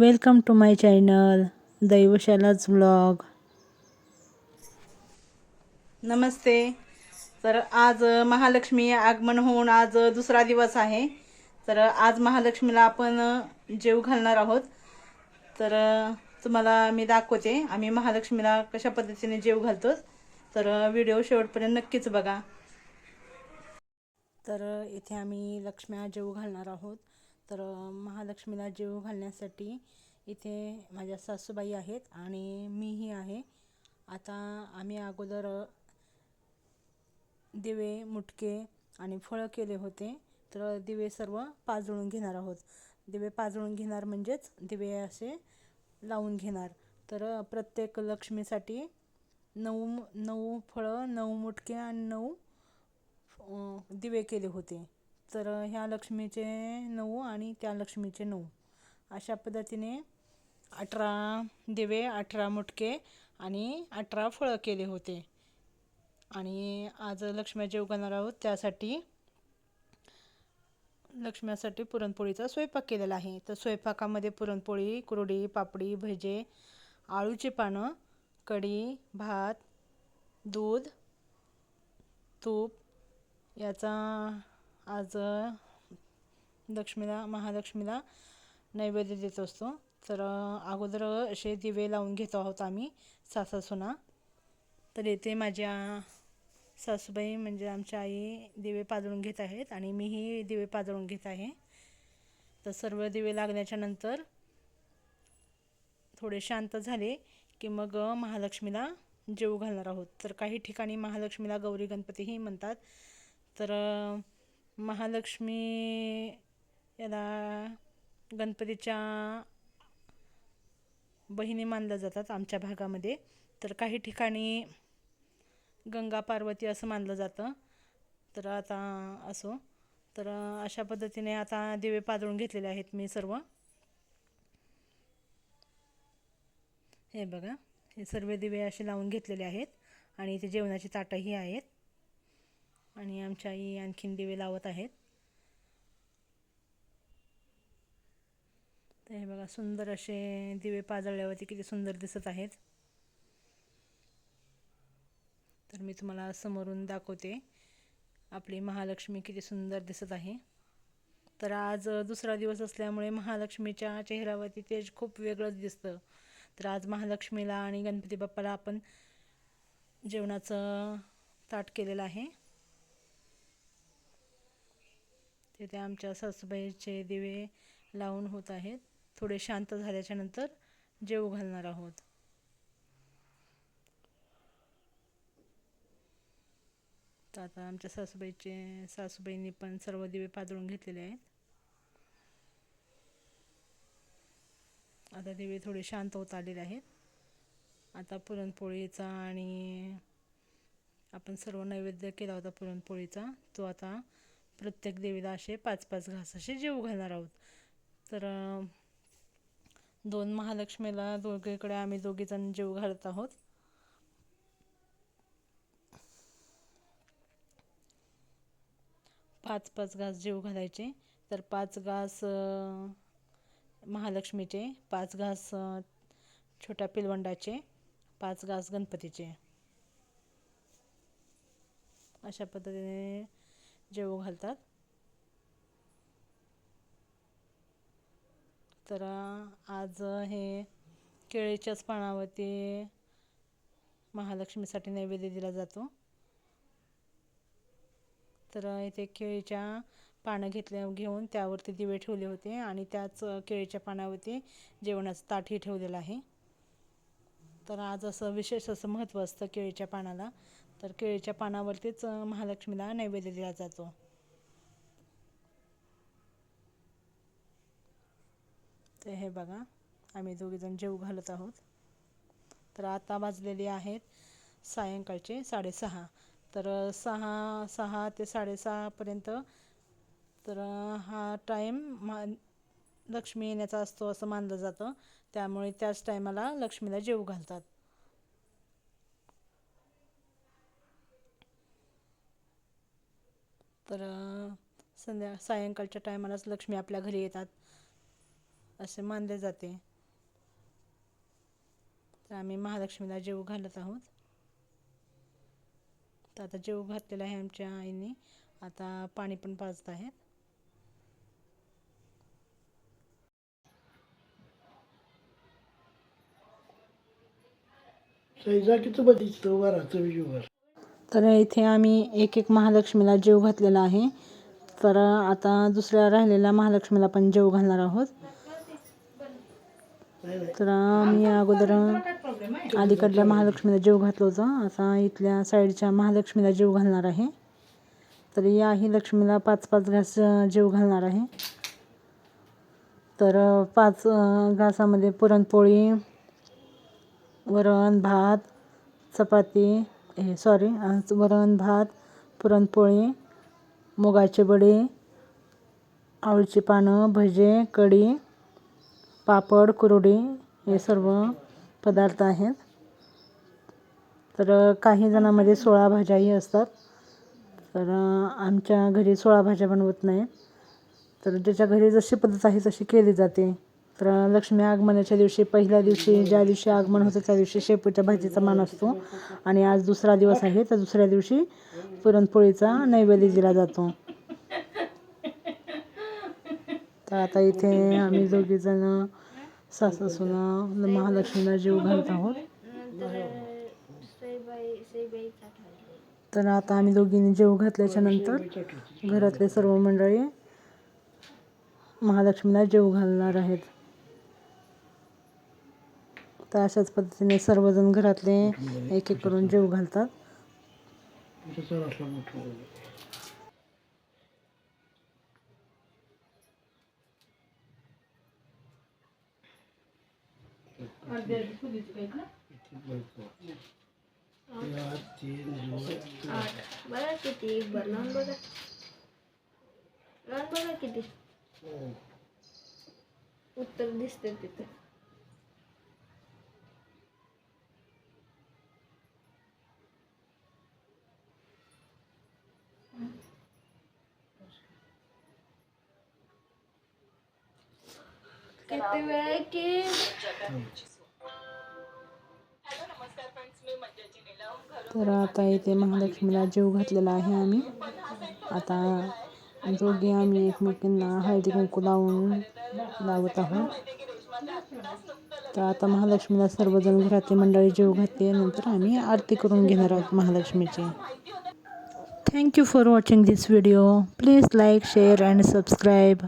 Welcome to my channel दैवशालाच vlog नमस्ते. तर आज महालक्ष्मी आगमन होऊन आज दुसरा दिवस आहे. तर आज महालक्ष्मीला आपण जेव घालणार आहोत. तर तुम्हाला मी दाखवते. आम्ही महालक्ष्मीला कशा पद्धतीने जेव घालतो तर व्हिडिओ शेवटपर्यंत नक्कीच बघा. तर इथे आम्ही लक्ष्म्या जेव घालणार आहोत. तर महालक्ष्मीला जेवू घालण्यासाठी इथे माझ्या सासूबाई आहेत आणि मीही आहे. आता आम्ही अगोदर दिवे मुटके आणि फळं केले होते. तर दिवे सर्व पाजळून घेणार आहोत. दिवे पाजळून घेणार म्हणजेच दिवे असे लावून घेणार. तर प्रत्येक लक्ष्मीसाठी नऊ नऊ फळं नऊ मुटके आणि नऊ दिवे केले होते. तर ह्या लक्ष्मीचे नऊ आणि त्या लक्ष्मीचे नऊ. अशा पद्धतीने अठरा दिवे अठरा मुटके आणि अठरा फळं केले होते. आणि आज लक्ष्म्या जेव करणार आहोत त्यासाठी लक्ष्म्यासाठी पुरणपोळीचा स्वयंपाक केलेला आहे. तर स्वयंपाकामध्ये पुरणपोळी कुरडी पापडी भजे आळूची पानं कढी भात दूध तूप याचा आज लक्ष्मीला महालक्ष्मीला नैवेद्य देत असतो. तर अगोदर असे दिवे लावून घेतो आहोत आम्ही सासा सुना तर येथे माझ्या सासूबाई म्हणजे आमच्या आई दिवे पाजळून घेत आहेत आणि मीही दिवे पाजळून घेत आहे. तर सर्व दिवे लागल्याच्या नंतर थोडे शांत झाले की मग महालक्ष्मीला जेवू घालणार आहोत. तर काही ठिकाणी महालक्ष्मीला गौरी गणपतीही म्हणतात. तर महालक्ष्मी याला गणपतीच्या बहिणी मानल्या जातात आमच्या भागामध्ये. तर काही ठिकाणी गंगा पार्वती असं मानलं जातं. तर आता असो. तर अशा पद्धतीने आता दिवे पाजळून घेतलेले आहेत मी सर्व. हे बघा. हे सर्व दिवे असे लावून घेतलेले आहेत आणि इथे जेवणाची ताटंही आहेत. आणि आमच्या आई आणखीन दिवे लावत आहेत. तर हे बघा सुंदर असे दिवे पाजळल्यावरती किती सुंदर दिसत आहेत. तर मी तुम्हाला समोरून दाखवते. आपली महालक्ष्मी किती सुंदर दिसत आहे. तर आज दुसरा दिवस असल्यामुळे महालक्ष्मीच्या चेहऱ्यावरती तेज खूप वेगळंच दिसतं. तर आज महालक्ष्मीला आणि गणपती बाप्पाला आपण जेवणाचं ताट केलेलं आहे. तिथे आमच्या सासूबाईचे दिवे लावून होत आहेत. थोडे शांत झाल्याच्यानंतर जेवू घालणार आहोत. तर आता आमच्या सासूबाईचे सासूबाईंनी पण सर्व दिवे पाजळून घेतलेले आहेत. आता दिवे थोडे शांत होत आलेले आहेत. आता पुरणपोळीचा आणि आपण सर्व नैवेद्य केला होता पुरणपोळीचा तो आता प्रत्येक देवीला असे पाच पाच घास असे जेवू घालणार आहोत. तर दोन महालक्ष्मीला दोघीकडे आम्ही दोघीजण जेवू घालत आहोत. पाच पाच घास जेवू घालायचे. तर पाच घास महालक्ष्मीचे पाच घास छोट्या पिलवंडाचे पाच घास गणपतीचे. अशा पद्धतीने जेवू घालतात. तर आज हे केळीच्याच पानावरती महालक्ष्मीसाठी नैवेद्य दिला जातो. तर इथे केळीच्या पानं घेतल्या घेऊन त्यावरती दिवे ठेवले होते आणि त्याच केळीच्या पानावरती जेवणाचं ताटही ठेवलेलं आहे. तर आज असं विशेष असं महत्त्व असतं केळीच्या पानाला. तर केळीच्या पानावरतीच महालक्ष्मीला नैवेद्य दिला जातो. तर हे बघा आम्ही दोघीजण जेव घालत आहोत. तर आता वाजलेली आहेत सायंकाळचे साडेसहा. तर सहा सहा ते साडेसहापर्यंत तर हा टाईम मा लक्ष्मी येण्याचा असतो असं मानलं जातं. त्यामुळे त्याच टायमाला लक्ष्मीला जेव घालतात. तर संध्या सायंकाळच्या टायमालाच लक्ष्मी आपल्या घरी येतात असे मानले जाते. तर आम्ही महालक्ष्मीला जेवू घालत आहोत. तर आता जेवू घातलेलं आहे आमच्या आईने. आता पाणी पण पाजत आहेत. सैजा बघितलं वराचं विजूवर तर इथे आम्ही एक एक महालक्ष्मीला जेव घातलेला आहे. तर आता दुसऱ्या राहिलेल्या महालक्ष्मीला पण जेव घालणार आहोत. तर आम्ही अगोदर अलीकडल्या महालक्ष्मीला जेव घातलं होतं. आता इथल्या साईडच्या महालक्ष्मीला जेव घालणार आहे. तर याही लक्ष्मीला पाच पाच घास जेव घालणार आहे. तर पाच घासामध्ये पुरणपोळी वरण भात चपाती हे सॉरी वरण भात पुरणपोळी मुगाचे बडे आवळीची पानं भजे कढी पापड कुरडी हे सर्व पदार्थ आहेत. तर काही जणांमध्ये सोळा भाज्याही असतात. तर आमच्या घरी सोळा भाज्या बनवत नाहीत. तर ज्याच्या घरी जशी पद्धत आहे तशी केली जाते. तर लक्ष्मी आगमनाच्या दिवशी पहिल्या दिवशी ज्या दिवशी आगमन होतं त्या दिवशी शेपूच्या भाजीचा मान असतो. आणि आज दुसरा दिवस आहे तर दुसऱ्या दिवशी पुरणपोळीचा नैवेद्य दिला जातो. तर आता इथे आम्ही दोघीजण सासू सुना महालक्ष्मीला जीव घालत आहोत. तर आता आम्ही दोघींनी जेव घातल्याच्या नंतर घरातले सर्व मंडळी महालक्ष्मीला जेव घालणार आहेत. तर अशाच पद्धतीने सर्वजण घरातले एक एक करून जेव घालतात किती? एक लावून बघा. लावून बघा किती. उत्तर दिसते तिथे. किती वेळ आहे की? तर आता इथे महालक्ष्मीला जीव घातलेला आहे आम्ही. आता दोघी आम्ही एकमेकींना हळदी कुंकू लावून लावत आहोत. तर आता महालक्ष्मीला सर्वजण घरातली मंडळी जीव घातली नंतर आम्ही आरती करून घेणार आहोत महालक्ष्मीची. Thank you for watching this video please like share and subscribe